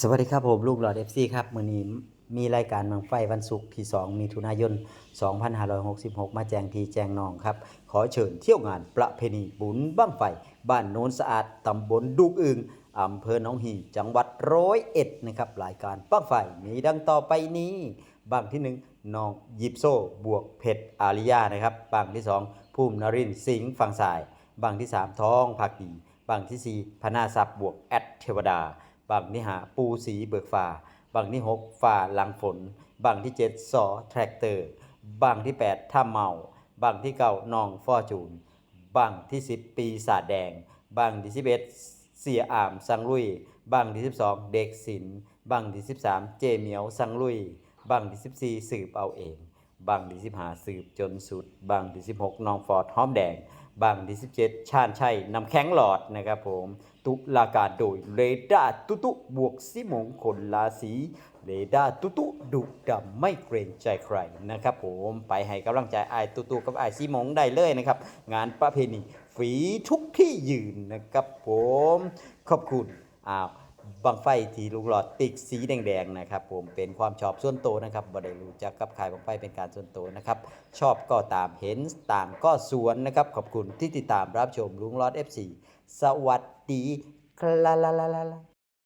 สวัสดีครับผมลูกหลอด FC ครับมือนี้มีรายการบังไฟวันศุกร์ที่ 2 มีถุนายน 2566 มาแจงทีแจงนองครับ ขอเชิญเที่ยวงานประเพณีบุญบั้งไฟ บ้านโน้นสะอาด ตำบลดุกอึงอำเภอหนองหีจังหวัดร้อยเอ็ดนะครับรายการบั้งไฟมีดังต่อไปนี้บังที่หนึ่งน้องยิปโซบวกเพชรอาริยานะครับบังที่สองภูมินรินสิงห์ฝั่งสายบังที่สามทองภาคีบังที่สี่พนาศัพบวกแอดเทวดา บังที่หาปูสีเบิกฟ้าบังที่หกฟ้าหลังฝนบังที่เจ็ดสอแทรกเตอร์บังที่แปดท่าเมาบังที่เก้านองฟอจูนบังที่สิบปีศาแดงบังที่สิบเอ็ดเสียอามสังลุยบังที่สิบสองเด็กศิลป์บังที่สิบสามเจเหมียวสังลุยบังที่สิบสี่สืบเอาเองบังที่สิบห้าสืบจนสุดบังที่สิบหกนองฟอร์ดหอมแดง บางที่สิบเจ็ดชาญชัยนำแข้งหลอดนะครับผม ตุลาการโดยเรดาตุตุบวกสิมงคลลาสีเรดาตุตุดุดำไม่เกรงใจใครนะครับผมไปให้กำลังใจไอตุตุกับไอซิมงได้เลยนะครับ งานประเพณีฝีทุกที่ยืนนะครับผม ขอบคุณอ้าว บังไฟที่ลูกหลอดติกสีแดงๆนะครับผมเป็นความชอบส่วนตัวนะครับบ่ได้รู้จักกับขายบังไฟเป็นการส่วนตัวนะครับชอบก็ตามเห็นต่างก็สวนนะครับขอบคุณที่ติดตามรับชมลุงหลอด FC สวัสดีครับ